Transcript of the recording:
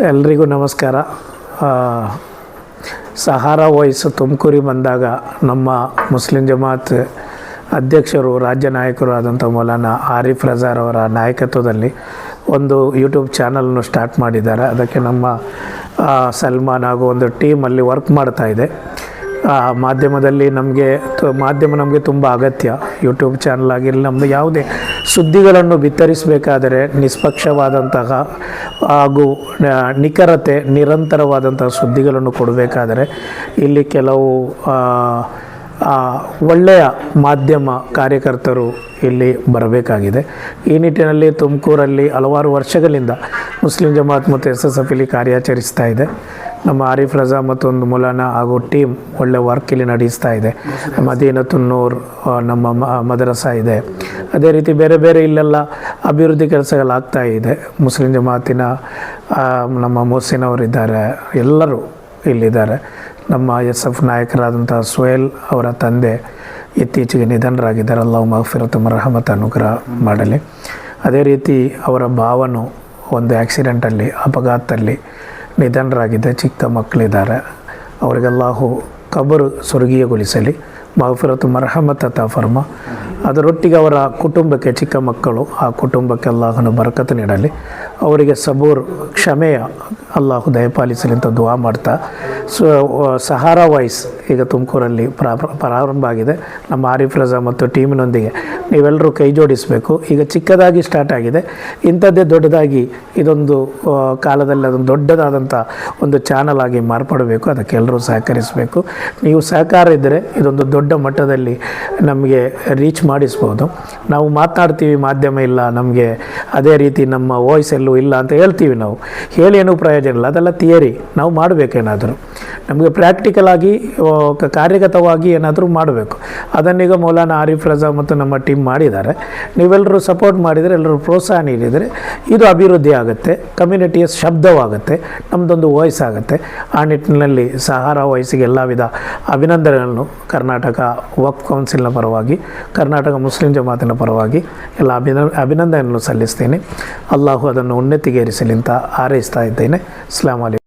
ಎಲ್ರಿಗೂ ನಮಸ್ಕಾರ. ಸಹಾರ ವಯಸ್ಸು ತುಮಕೂರಿ ಬಂದಾಗ ನಮ್ಮ ಮುಸ್ಲಿಂ ಜಮಾತ್ ಅಧ್ಯಕ್ಷರು, ರಾಜ್ಯ ನಾಯಕರು ಆದಂಥ ಮೌಲಾನ ಆರಿಫ್ ರಜಾರ್ ಅವರ ನಾಯಕತ್ವದಲ್ಲಿ ಒಂದು ಯೂಟ್ಯೂಬ್ ಚಾನಲನ್ನು ಸ್ಟಾರ್ಟ್ ಮಾಡಿದ್ದಾರೆ. ಅದಕ್ಕೆ ನಮ್ಮ ಸಲ್ಮಾನ್ ಹಾಗೂ ಒಂದು ಟೀಮ್ ಅಲ್ಲಿ ವರ್ಕ್ ಮಾಡ್ತಾ ಇದೆ. ಮಾಧ್ಯಮದಲ್ಲಿ ನಮಗೆ ಮಾಧ್ಯಮ ನಮಗೆ ತುಂಬ ಅಗತ್ಯ. ಯೂಟ್ಯೂಬ್ ಚಾನಲ್ ಆಗಿರಲಿ ನಮ್ಮದು ಯಾವುದೇ ಸುದ್ದಿಗಳನ್ನು ಬಿತ್ತರಿಸಬೇಕಾದರೆ ನಿಷ್ಪಕ್ಷವಾದಂತಹ ಹಾಗೂ ಆ, ನಿಖರತೆ ನಿರಂತರವಾದಂತಹ ಸುದ್ದಿಗಳನ್ನು ಕೊಡಬೇಕಾದರೆ ಇಲ್ಲಿ ಕೆಲವು ಆ, ಆ, ಒಳ್ಳೆಯ ಮಾಧ್ಯಮ ಕಾರ್ಯಕರ್ತರು ಇಲ್ಲಿ ಬರಬೇಕಾಗಿದೆ. ಈ ನಿಟ್ಟಿನಲ್ಲಿ ತುಮಕೂರಲ್ಲಿ ಹಲವಾರು ವರ್ಷಗಳಿಂದ ಮುಸ್ಲಿಂ ಜಮಾತ್ ಮತ್ತು ಎಸ್ ಎಸ್ ಎಫ್ ಇಲ್ಲಿ ಕಾರ್ಯಾಚರಿಸ್ತಾ ಇದೆ. ನಮ್ಮ ಆರಿಫ್ ರಜಾ ಮತ್ತು ಒಂದು ಮುಲಾನ ಹಾಗೂ ಟೀಮ್ ಒಳ್ಳೆ ವರ್ಕ್ ಇಲ್ಲಿ ನಡೆಸ್ತಾ ಇದೆ. ಮದೀನತುನ್ನೂರ್ ನಮ್ಮ ಮದರಸ ಇದೆ. ಅದೇ ರೀತಿ ಬೇರೆ ಬೇರೆ ಇಲ್ಲೆಲ್ಲ ಅಭಿವೃದ್ಧಿ ಕೆಲಸಗಳಾಗ್ತಾ ಇದೆ. ಮುಸ್ಲಿಂ ಜಮಾತಿನ ನಮ್ಮ ಮೋಸಿನವರಿದ್ದಾರೆ ಎಲ್ಲರೂ ಇಲ್ಲಿದ್ದಾರೆ. ನಮ್ಮ ಎಸ್ ಎಫ್ ನಾಯಕರಾದಂಥ ಸುಹೇಲ್ ಅವರ ತಂದೆ ಇತ್ತೀಚೆಗೆ ನಿಧನರಾಗಿದ್ದಾರೆ. ಅಲ್ಲಾಹು ಮಹಫಿರತು ಮರಹಮತ್ ಅನುಗ್ರಹ ಮಾಡಲಿ. ಅದೇ ರೀತಿ ಅವರ ಭಾವನು ಒಂದು ಆ್ಯಕ್ಸಿಡೆಂಟಲ್ಲಿ ಅಪಘಾತದಲ್ಲಿ ನಿಧನರಾಗಿದೆ ಚಿಕ್ಕ ಮಕ್ಕಳಿದ್ದಾರೆ. ಅವರಿಗೆಲ್ಲಾಹು ಕಬರು ಸ್ವರ್ಗೀಯಗೊಳಿಸಲಿ. ಮಹಫಿರತು ಮರಹಮತ್ ಅತ ಫರ್ಮ. ಅದರೊಟ್ಟಿಗೆ ಅವರ ಕುಟುಂಬಕ್ಕೆ ಚಿಕ್ಕ ಮಕ್ಕಳು, ಆ ಕುಟುಂಬಕ್ಕೆಲ್ಲಾಹನು ಬರಕತ್ತು ನೀಡಲಿ. ಅವರಿಗೆ ಸಬೂರ್ ಕ್ಷಮೆಯ ಅಲ್ಲಾಹು ದಯಪಾಲಿಸಲಿ ಅಂತ ದುವಾ ಮಾಡ್ತಾ. ಸೊ ಸಹಾರಾ ವಾಯ್ಸ್ ಈಗ ತುಮಕೂರಲ್ಲಿ ಪ್ರಾ- ಪ್ರಾರಂಭ ಆಗಿದೆ. ನಮ್ಮ ಆರಿಫ್ ರಜಾ ಮತ್ತು ಟೀಮಿನೊಂದಿಗೆ ನೀವೆಲ್ಲರೂ ಕೈ ಜೋಡಿಸಬೇಕು. ಈಗ ಚಿಕ್ಕದಾಗಿ ಸ್ಟಾರ್ಟ್ ಆಗಿದೆ. ಇಂಥದ್ದೇ ದೊಡ್ಡದಾಗಿ ಇದೊಂದು ಕಾಲದಲ್ಲಿ ಅದೊಂದು ದೊಡ್ಡದಾದಂಥ ಒಂದು ಚಾನಲ್ ಆಗಿ ಮಾರ್ಪಡಬೇಕು. ಅದಕ್ಕೆ ಎಲ್ಲರೂ ಸಹಕರಿಸಬೇಕು. ನೀವು ಸಹಕಾರ ಇದ್ದರೆ ಇದೊಂದು ದೊಡ್ಡ ಮಟ್ಟದಲ್ಲಿ ನಮಗೆ ರೀಚ್ ಮಾಡಿಸ್ಬೋದು. ನಾವು ಮಾತನಾಡ್ತೀವಿ ಮಾಧ್ಯಮ ಇಲ್ಲ, ನಮಗೆ ಅದೇ ರೀತಿ ನಮ್ಮ ವಾಯ್ಸ್ ಎಲ್ಲೂ ಇಲ್ಲ ಅಂತ ಹೇಳ್ತೀವಿ ನಾವು. ಹೇಳಿ ಏನೂ ಪ್ರಯೋಜನ ಇಲ್ಲ. ಅದೆಲ್ಲ ಥಿಯರಿ ನಾವು ಮಾಡಬೇಕೇನಾದರೂ. ನಮಗೆ ಪ್ರಾಕ್ಟಿಕಲ್ ಆಗಿ ಕಾರ್ಯಗತವಾಗಿ ಏನಾದರೂ ಮಾಡಬೇಕು. ಅದನ್ನೀಗ ಮೌಲಾನ ಆರಿಫ್ ರಜಾ ಮತ್ತು ನಮ್ಮ ಟೀಮ್ ಮಾಡಿದ್ದಾರೆ. ನೀವೆಲ್ಲರೂ ಸಪೋರ್ಟ್ ಮಾಡಿದರೆ ಎಲ್ಲರೂ ಪ್ರೋತ್ಸಾಹ ನೀಡಿದರೆ, ಇದು ಅಭಿವೃದ್ಧಿ ಆಗುತ್ತೆ ಕಮ್ಯುನಿಟಿಯ ಶಬ್ದವಾಗುತ್ತೆ ನಮ್ಮದೊಂದು ವಾಯ್ಸ್ ಆಗುತ್ತೆ. ಆ ನಿಟ್ಟಿನಲ್ಲಿ ಸಹಾರ ವಯಸ್ಸಿಗೆ ಎಲ್ಲ ವಿಧ ಅಭಿನಂದನೆಗಳನ್ನು ಕರ್ನಾಟಕ ವಕ್ ಕೌನ್ಸಿಲ್ನ ಪರವಾಗಿ, ಕರ್ನಾಟಕ ಮುಸ್ಲಿಂ ಜಮಾತಿನ ಪರವಾಗಿ ಎಲ್ಲ ಅಭಿನ ಅಭಿನಂದನೆಯನ್ನು ಸಲ್ಲಿಸ್ತೀನಿ. ಅಲ್ಲಾಹು ಅದನ್ನು ಉನ್ನತಿಗೇರಿಸಲಿ ಅಂತ ಹಾರೈಸ್ತಾ ಇದ್ದೇನೆ. ಅಲೈಕುಂ